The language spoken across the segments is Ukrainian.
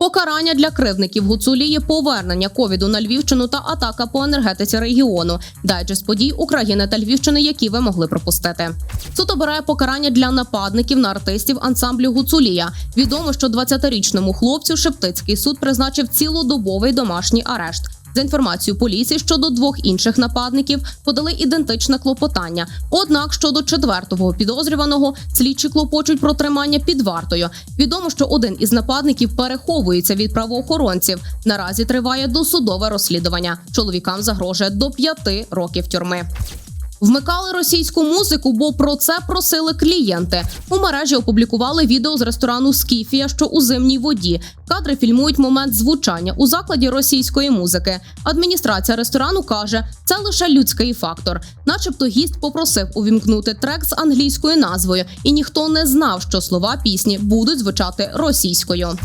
Покарання для кривдників є повернення ковіду на Львівщину та атака по енергетиці регіону. Дайджест подій України та Львівщини, які ви могли пропустити. Суд обирає покарання для нападників на артистів ансамблю Гуцулія. Відомо, що 20-річному хлопцю Шептицький суд призначив цілодобовий домашній арешт. За інформацією поліції щодо двох інших нападників подали ідентичне клопотання. Однак щодо четвертого підозрюваного слідчі клопочуть про тримання під вартою. Відомо, що один із нападників переховується від правоохоронців. Наразі триває досудове розслідування. Чоловікам загрожує до п'яти років тюрми. Вмикали російську музику, бо про це просили клієнти. У мережі опублікували відео з ресторану Скіфія, що у зимній воді. Кадри фільмують момент звучання у закладі російської музики. Адміністрація ресторану каже, це лише людський фактор. Начебто гість попросив увімкнути трек з англійською назвою, і ніхто не знав, що слова пісні будуть звучати російською.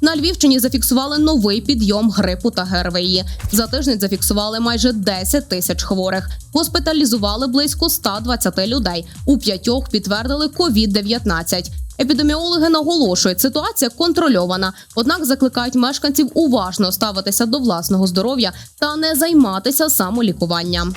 На Львівщині зафіксували новий підйом грипу та ГРВІ. За тиждень зафіксували майже 10 тисяч хворих. Госпіталізували близько 120 людей. У п'ятьох підтвердили COVID-19. Епідеміологи наголошують, ситуація контрольована, однак закликають мешканців уважно ставитися до власного здоров'я та не займатися самолікуванням.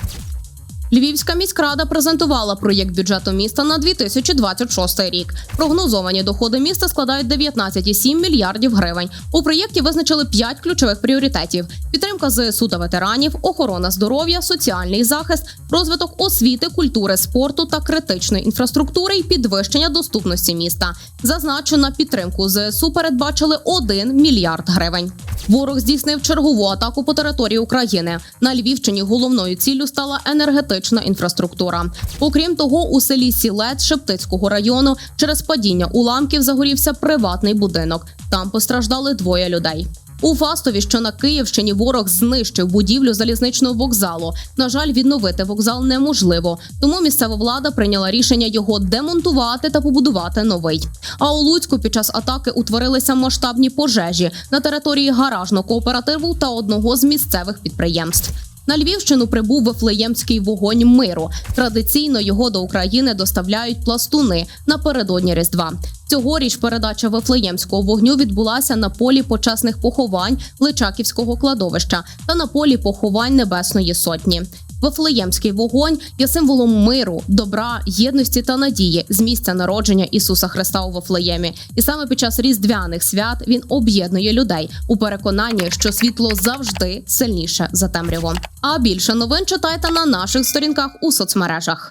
Львівська міськрада презентувала проєкт бюджету міста на 2026 рік. Прогнозовані доходи міста складають 19,7 мільярдів гривень. У проєкті визначили п'ять ключових пріоритетів: підтримка ЗСУ та ветеранів, охорона здоров'я, соціальний захист, розвиток освіти, культури, спорту та критичної інфраструктури і підвищення доступності міста. Зазначу, на підтримку ЗСУ передбачили 1 мільярд гривень. Ворог здійснив чергову атаку по території України. На Львівщині головною ціллю стала енергетична інфраструктура. Окрім того, у селі Сілет Шептицького району через падіння уламків загорівся приватний будинок. Там постраждали двоє людей. У Фастові, що на Київщині, ворог знищив будівлю залізничного вокзалу. На жаль, відновити вокзал неможливо, тому місцева влада прийняла рішення його демонтувати та побудувати новий. А у Луцьку під час атаки утворилися масштабні пожежі на території гаражного кооперативу та одного з місцевих підприємств. На Львівщину прибув Вифлеємський вогонь миру. Традиційно його до України доставляють пластуни напередодні Різдва. Цьогоріч передача Вифлеємського вогню відбулася на полі почесних поховань Личаківського кладовища та на полі поховань Небесної Сотні. Вифлеємський вогонь є символом миру, добра, єдності та надії з місця народження Ісуса Христа у Вифлеємі. І саме під час різдвяних свят він об'єднує людей у переконанні, що світло завжди сильніше за темряву. А більше новин читайте на наших сторінках у соцмережах.